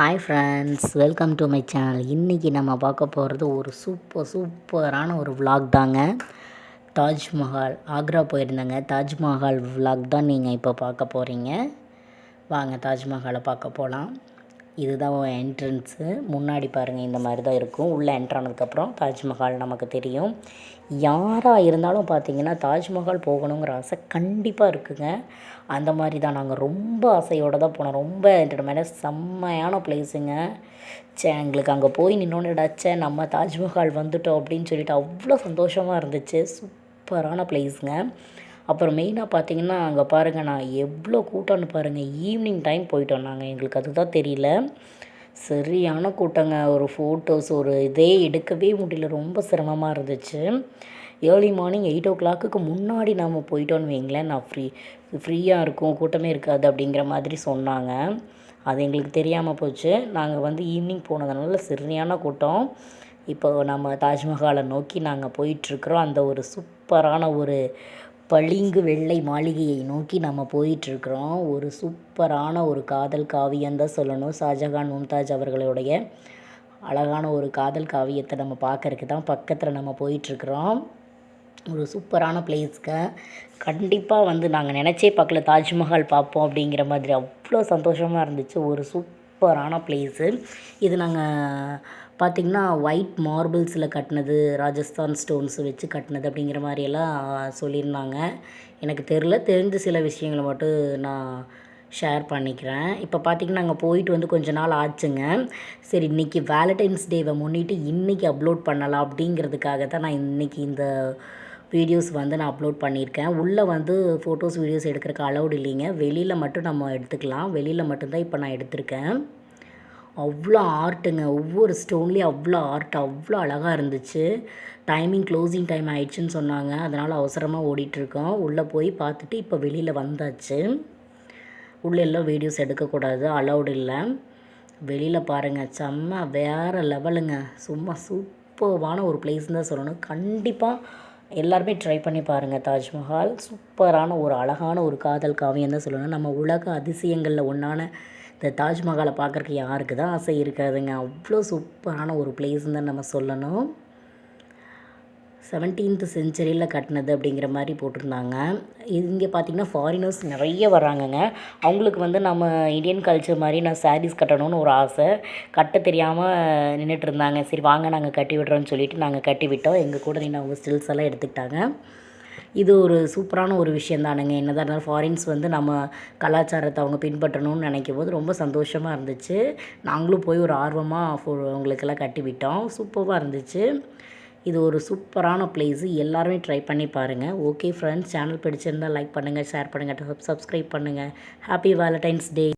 Hi friends welcome to my channel இன்றைக்கி நம்ம பார்க்க போகிறது ஒரு சூப்பர் சூப்பரான ஒரு vlog தாங்க. தாஜ்மஹால். ஆக்ரா போயிருந்தேங்க. தாஜ்மஹால் vlog தான் நீங்கள் இப்போ பார்க்க போகிறீங்க வாங்க தாஜ்மஹாலை பார்க்க போகலாம் இதுதான் என்ட்ரன்ஸு முன்னாடி பாருங்கள் இந்த மாதிரி தான் இருக்கும். உள்ளே என்ட்ரானதுக்கப்புறம் தாஜ்மஹால் நமக்கு தெரியும். யாராக இருந்தாலும் பார்த்தீங்கன்னா தாஜ்மஹால் போகணுங்கிற ஆசை கண்டிப்பாக இருக்குங்க. அந்த மாதிரி தான் நாங்கள் ரொம்ப ஆசையோடு தான் போனோம். ரொம்ப என்னோட செம்மையான பிளேஸுங்க சே எங்களுக்கு அங்கே போய் நின்னோன்னு ச்சே நம்ம தாஜ்மஹால் வந்துட்டோம் அப்படின்னு சொல்லிட்டு அவ்வளோ சந்தோஷமாக இருந்துச்சு. சூப்பரான பிளேஸுங்க அப்புறம் மெயினாக பார்த்தீங்கன்னா அங்கே பாருங்கள் நான் எவ்வளோ கூட்டம்னு பாருங்கள் ஈவினிங் டைம் போயிட்டோம் நாங்கள் எங்களுக்கு அதுதான் தெரியல. சரியான கூட்டங்க. ஒரு ஃபோட்டோஸ் ஒரு இதே எடுக்கவே முடியல. ரொம்ப சிரமமாக இருந்துச்சு. ஏர்லி மார்னிங் எயிட் ஓ கிளாக்குக்கு முன்னாடி நாம் போயிட்டோன்னு வைங்களேன் நான் ஃப்ரீ ஃப்ரீயாக இருக்கும் கூட்டமே இருக்காது அப்படிங்கிற மாதிரி சொன்னாங்க. அது எங்களுக்கு தெரியாமல் போச்சு. நாங்கள் வந்து ஈவினிங் போனதுனால சரியான கூட்டம். இப்போ நம்ம தாஜ்மஹாலை நோக்கி நாங்கள் போயிட்டுருக்குறோம் அந்த ஒரு சூப்பரான ஒரு பளிங்கு வெள்ளை மாளிகையை நோக்கி நம்ம போயிட்டுருக்குறோம். ஒரு சூப்பரான ஒரு காதல் காவியம் தான் சொல்லணும். ஷாஜகான் மும்தாஜ் அவர்களுடைய அழகான ஒரு காதல் காவியத்தை நம்ம பார்க்கறதுக்கு தான் பக்கத்தில் நம்ம போயிட்டுருக்குறோம். ஒரு சூப்பரான பிளேஸ்க்கு கண்டிப்பாக வந்து நாங்கள் நினச்சே பார்க்கல தாஜ்மஹால் பார்ப்போம் அப்படிங்கிற மாதிரி அவ்வளோ சந்தோஷமாக இருந்துச்சு. ஒரு சூப் சூப்பரான பிளேஸு இது நாங்கள் பார்த்திங்கன்னா ஒயிட் மார்பிள்ஸில் கட்டினது ராஜஸ்தான் ஸ்டோன்ஸ் வச்சு கட்டினது அப்படிங்கிற மாதிரியெல்லாம் சொல்லியிருந்தாங்க. எனக்கு தெரில தெரிஞ்ச சில விஷயங்களை மட்டும் நான் ஷேர் பண்ணிக்கிறேன். இப்போ பார்த்திங்கன்னா நாங்கள் போயிட்டு வந்து கொஞ்ச நாள் ஆச்சுங்க. சரி இன்றைக்கி வேலண்டைன்ஸ் டேவை முன்னிட்டு இன்றைக்கி அப்லோட் பண்ணலாம் அப்படிங்கிறதுக்காக தான் நான் இன்றைக்கி இந்த வீடியோஸ் வந்து நான் அப்லோட் பண்ணியிருக்கேன். உள்ளே வந்து ஃபோட்டோஸ் வீடியோஸ் எடுக்கிறதுக்கு அலௌடு இல்லைங்க. வெளியில் மட்டும் நம்ம எடுத்துக்கலாம். வெளியில் மட்டும்தான் இப்போ நான் எடுத்திருக்கேன். அவ்வளோ ஆர்ட்டுங்க ஒவ்வொரு ஸ்டோன்லேயும் அவ்வளோ ஆர்ட் அவ்வளோ அழகாக இருந்துச்சு. டைமிங் க்ளோசிங் டைம் ஆயிடுச்சுன்னு சொன்னாங்க. அதனால் அவசரமாக ஓடிட்டுருக்கோம். உள்ளே போய் பார்த்துட்டு இப்போ வெளியில் வந்தாச்சு. உள்ளே எல்லாம் வீடியோஸ் எடுக்கக்கூடாது. அலௌடு இல்லை. வெளியில் பாருங்கள் செம்ம வேறு லெவலுங்க சும்மா சூப்பர்வான ஒரு பிளேஸ்ன்னு தான் சொல்லணும். கண்டிப்பாக எல்லாருமே ட்ரை பண்ணி பாருங்கள் தாஜ்மஹால். சூப்பரான ஒரு அழகான ஒரு காதல் காவியம் தான் சொல்லணும். நம்ம உலக அதிசயங்களில் ஒன்றான இந்த தாஜ்மஹாலை பார்க்குறக்கு யாருக்கு தான் ஆசை இருக்காதுங்க. அவ்வளோ சூப்பரான ஒரு பிளேஸ்ன்னு தான் நம்ம சொல்லணும். செவன்டீன்த் செஞ்சுரியில் கட்டினது அப்படிங்கிற மாதிரி போட்டிருந்தாங்க. இங்கே பார்த்திங்கன்னா ஃபாரினர்ஸ் நிறைய வராங்கங்க அவங்களுக்கு வந்து நம்ம இந்தியன் கல்ச்சர் மாதிரி நான் சாரீஸ் கட்டணும்னு ஒரு ஆசை. கட்ட தெரியாமல் நின்றுட்டு இருந்தாங்க. சரி வாங்க நாங்கள் கட்டி விடுறோன்னு சொல்லிட்டு நாங்கள் கட்டி விட்டோம். எங்கள் கூட நின்று அவங்க ஸ்டில்ஸ் எல்லாம் எடுத்துக்கிட்டாங்க. இது ஒரு சூப்பரான ஒரு விஷயம் தானுங்க. என்னதான் இருந்தாலும் ஃபாரின்ஸ் வந்து நம்ம கலாச்சாரத்தை அவங்க பின்பற்றணும்னு நினைக்கும் போது ரொம்ப சந்தோஷமாக இருந்துச்சு. நாங்களும் போய் ஒரு ஆர்வமாக அவங்களுக்கெல்லாம் கட்டி விட்டோம். சூப்பராக இருந்துச்சு. இது ஒரு சூப்பரான பிளேஸு எல்லாருமே ட்ரை பண்ணி பாருங்கள் ஓகே ஃப்ரெண்ட்ஸ் சேனல் பிடிச்சிருந்தால் லைக் பண்ணுங்கள் ஷேர் பண்ணுங்கள் சப்ஸ்கிரைப் பண்ணுங்கள் ஹாப்பி வேலண்டைன்ஸ் டே